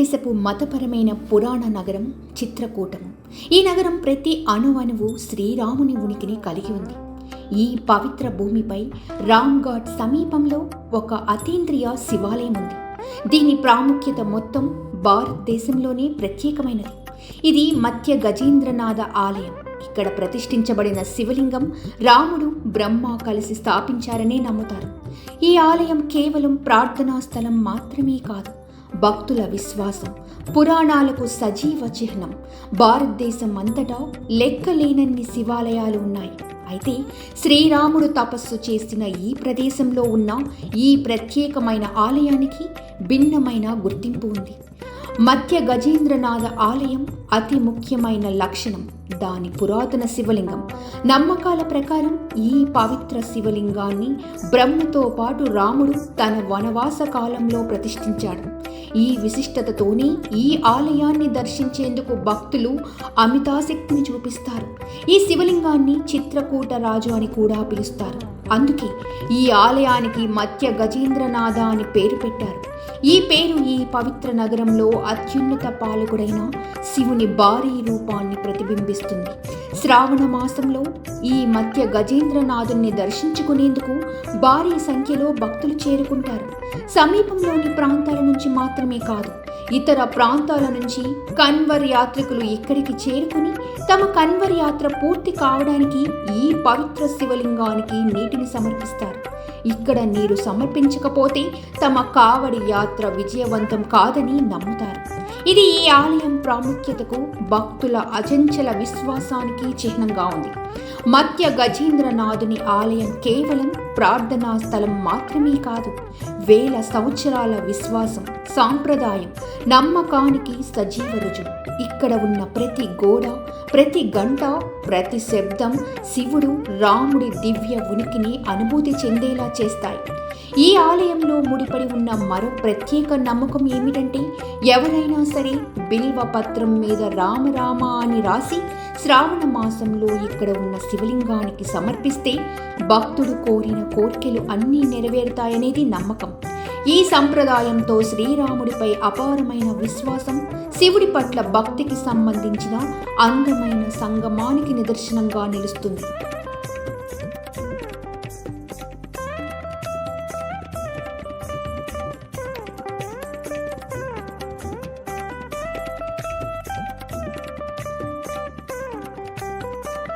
దేశపు మతపరమైన పురాణ నగరం చిత్రకూటము. ఈ నగరం ప్రతి అణువణువు శ్రీరాముని ఉనికిని కలిగి ఉంది. ఈ పవిత్ర భూమిపై రామ్ఘాట్ సమీపంలో ఒక అతీంద్రియ శివాలయం ఉంది. దీని ప్రాముఖ్యత మొత్తం భారతదేశంలోనే ప్రత్యేకమైనది. ఇది మధ్య గజేంద్రనాథ ఆలయం. ఇక్కడ ప్రతిష్ఠించబడిన శివలింగం రాముడు బ్రహ్మ కలిసి స్థాపించారనే నమ్ముతారు. ఈ ఆలయం కేవలం ప్రార్థనా స్థలం మాత్రమే కాదు భక్తుల విశ్వాసం పురాణాలకు సజీవ చిహ్నం. భారతదేశం అంతటా లెక్కలేనన్ని శివాలయాలు ఉన్నాయి. అయితే శ్రీరాముడు తపస్సు చేసిన ఈ ప్రదేశంలో ఉన్న ఈ ప్రత్యేకమైన ఆలయానికి భిన్నమైన గుర్తింపు ఉంది. మధ్య గజేంద్రనాథ ఆలయం అతి ముఖ్యమైన లక్షణం. దాని పురాతన శివలింగం. నమ్మకాల ప్రకారం ఈ పవిత్ర శివలింగాన్ని బ్రహ్మతో పాటు రాముడు తన వనవాస కాలంలో ప్రతిష్ఠించాడు. ఈ విశిష్టతతోనే ఈ ఆలయాన్ని దర్శించేందుకు భక్తులు అమితాశక్తిని చూపిస్తారు. ఈ శివలింగాన్ని చిత్రకూట రాజు అని కూడా పిలుస్తారు. అందుకే ఈ ఆలయానికి మధ్య గజేంద్రనాథ అని పేరు పెట్టారు. ఈ పేరు ఈ పవిత్ర నగరంలో అత్యున్నత పాలకుడైన శివుని భారీ రూపాన్ని ప్రతిబింబిస్తుంది. శ్రావణ మాసంలో ఈ మధ్య గజేంద్రనాథుణ్ణి దర్శించుకునేందుకు భారీ సంఖ్యలో భక్తులు చేరుకుంటారు. సమీపంలోని ప్రాంతాల నుంచి మాత్రమే కాదు ఇతర ప్రాంతాల నుంచి కన్వర్ యాత్రికులు ఇక్కడికి చేరుకుని తమ కన్వర్ యాత్ర పూర్తి కావడానికి ఈ పవిత్ర శివలింగానికి నీటిని సమర్పిస్తారు. ఇక్కడ నీరు సమర్పించకపోతే తమ కావడి యాత్ర విజయవంతం కాదని నమ్ముతారు. ఇది ఈ ఆలయం ప్రాముఖ్యతకు భక్తుల అచంచల విశ్వాసానికి చిహ్నంగా ఉంది. మధ్య గజేంద్రనాథుని ఆలయం కేవలం ప్రార్థనా స్థలం మాత్రమే కాదు వేల సంవత్సరాల విశ్వాసం సాంప్రదాయం నమ్మకానికి సజీవ రుజువు. ఇక్కడ ఉన్న ప్రతి గోడ ప్రతి గంట ప్రతి శబ్దం శివుడు రాముడి దివ్య ఉనికిని అనుభూతి చెందేలా చేస్తాయి. ఈ ఆలయంలో ముడిపడి ఉన్న మరో ప్రత్యేక నమ్మకం ఏమిటంటే ఎవరైనా సరే బిల్వ పత్రం మీద రామరామ అని రాసి శ్రావణ మాసంలో ఇక్కడ ఉన్న శివలింగానికి సమర్పిస్తే భక్తుడు కోరిన కోర్కెలు అన్నీ నెరవేరుతాయనేది నమ్మకం. ఈ సంప్రదాయంతో శ్రీరాముడిపై అపారమైన విశ్వాసం శివుడి పట్ల భక్తికి సంబంధించిన అందమైన సంగమానికి నిదర్శనంగా నిలుస్తుంది.